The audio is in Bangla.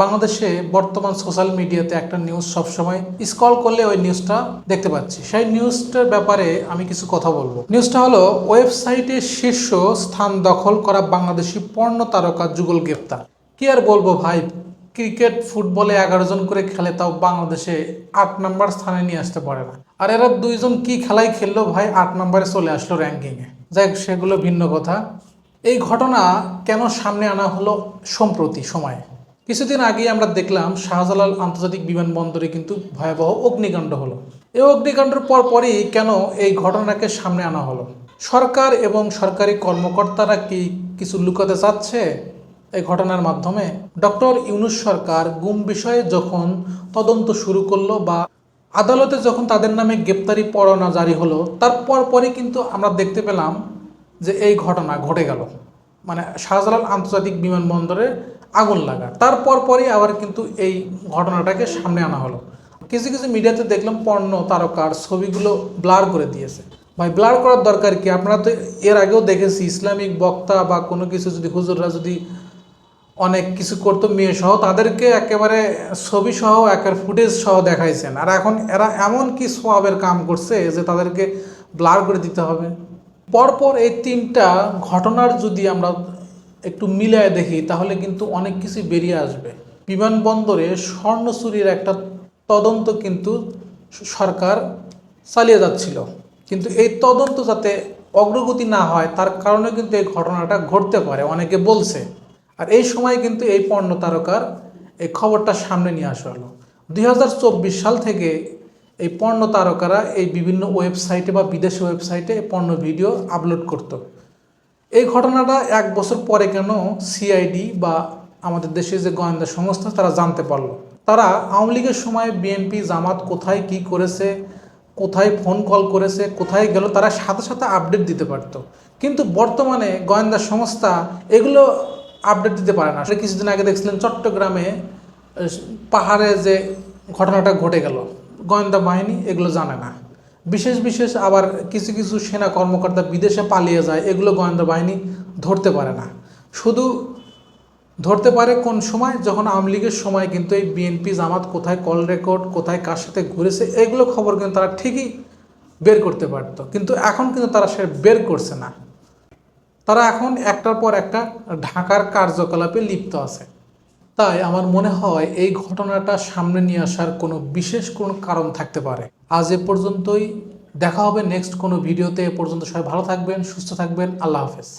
বাংলাদেশে বর্তমান সোশ্যাল মিডিয়াতে একটা নিউজ সবসময় স্কল করলে ওই নিউজটা দেখতে পাচ্ছি। সেই নিউজটার ব্যাপারে আমি কিছু কথা বলব। নিউজটা হলো ওয়েবসাইটে শীর্ষ স্থান দখল করা বাংলাদেশি পর্ণ তারকা যুগল গ্রেপ্তার। কি আর বলব ভাই ক্রিকেট ফুটবলে এগারো জন করে খেলে তাও বাংলাদেশে আট নাম্বার স্থানে নিয়ে আসতে পারে না। আর এরা দুইজন কি খেলাই খেললো ভাই, আট নম্বরে চলে আসলো র্যাঙ্কিংয়ে যাই সেগুলো ভিন্ন কথা। এই ঘটনা কেন সামনে আনা হলো সম্প্রতি সময়ে? কিছুদিন আগে আমরা দেখলাম শাহজালাল আন্তর্জাতিক বিমানবন্দরে কিন্তু ভয়াবহ অগ্নিকাণ্ড হলো। এই অগ্নিকাণ্ডের পর পরই কেন এই ঘটনাকে সামনে আনা হলো? সরকার এবং সরকারি কর্মকর্তারা কি কিছু লুকাতে চাচ্ছে এই ঘটনার মাধ্যমে? ডক্টর ইউনুস সরকার গুম বিষয়ে যখন তদন্ত শুরু করল বা আদালতে যখন তাদের নামে গ্রেপ্তারি পরোয়ানা জারি হলো তারপর পরই কিন্তু আমরা দেখতে পেলাম যে এই ঘটনা ঘটে গেল। মানে শাহজালাল আন্তর্জাতিক বিমানবন্দরে আগুন লাগা। তারপর পরই আবার কিন্তু এই ঘটনাটাকে সামনে আনা হলো। কিছু কিছু মিডিয়াতে দেখলাম পর্ণ তারকার ছবিগুলো ব্লার করে দিয়েছে। ভাই, ব্লার করার দরকার কি? আপনারা তো এর আগেও দেখেছি, ইসলামিক বক্তা বা কোনো কিছু যদি হুজুররা যদি অনেক কিছু করতো, মেয়ে সহ, তাদেরকে একেবারে ছবি সহ, একের ফুটেজ সহ দেখাইছেন। আর এখন এরা এমন কি সবের কাম করছে যে তাদেরকে ব্লার করে দিতে হবে? পরপর এই তিনটা ঘটনার যদি আমরা একটু মিলায় দেখি, তাহলে কিন্তু অনেক কিছু বেরিয়ে আসবে। বিমানবন্দরে স্বর্ণ চুরির একটা তদন্ত কিন্তু সরকার চালিয়ে যাচ্ছিল। কিন্তু এই তদন্ত যাতে অগ্রগতি না হয়, তার কারণে কিন্তু এই ঘটনাটা ঘটতে পারে, অনেকে বলছে। আর এই সময় কিন্তু এই পণ্য তারকার এই খবরটা সামনে নিয়ে আসা হলো। দুই হাজার চব্বিশ সাল থেকে এই পণ্য তারকারা এই বিভিন্ন ওয়েবসাইটে বা বিদেশি ওয়েবসাইটে পণ্য ভিডিও আপলোড করত। এই ঘটনাটা এক বছর পরে কেন সিআইডি বা আমাদের দেশে যে গোয়েন্দা সংস্থা, তারা জানতে পারল। তারা আওয়ামী লীগের সময় বিএনপি জামাত কোথায় কি করেছে, কোথায় ফোন কল করেছে, কোথায় গেল, তারা সাথে সাথে আপডেট দিতে পারতো। কিন্তু বর্তমানে গোয়েন্দা সংস্থা এগুলো আপডেট দিতে পারে না। কিছুদিন আগে দেখছিলেন চট্টগ্রামে পাহাড়ে যে ঘটনাটা ঘটে গেল। গোয়েন্দা বাহিনী এগুলো জানে না। বিশেষ বিশেষ আবার কিছু কিছু সেনা কর্মকর্তা বিদেশে পালিয়ে যায়, এগুলো গোয়েন্দা বাহিনী ধরতে পারে না। শুধু ধরতে পারে কোন সময়? যখন আওয়ামী লীগের সময় কিন্তু এই বিএনপি জামাত কোথায় কল রেকর্ড, কোথায় কার সাথে ঘুরেছে, এগুলো খবর কিন্তু তারা ঠিকই বের করতে পারত। কিন্তু এখন কিন্তু তারা সে বের করছে না। তারা এখন একটার পর একটা ঢাকার কার্যকলাপে লিপ্ত আছে। তাই আমার মনে হয় এই ঘটনাটা সামনে নিয়ে আসার কোনো বিশেষ কোনো কারণ থাকতে পারে। আজ এ পর্যন্তই। দেখা হবে নেক্সট কোনো ভিডিওতে এ পর্যন্ত সবাই ভালো থাকবেন, সুস্থ থাকবেন। আল্লাহ হাফেজ।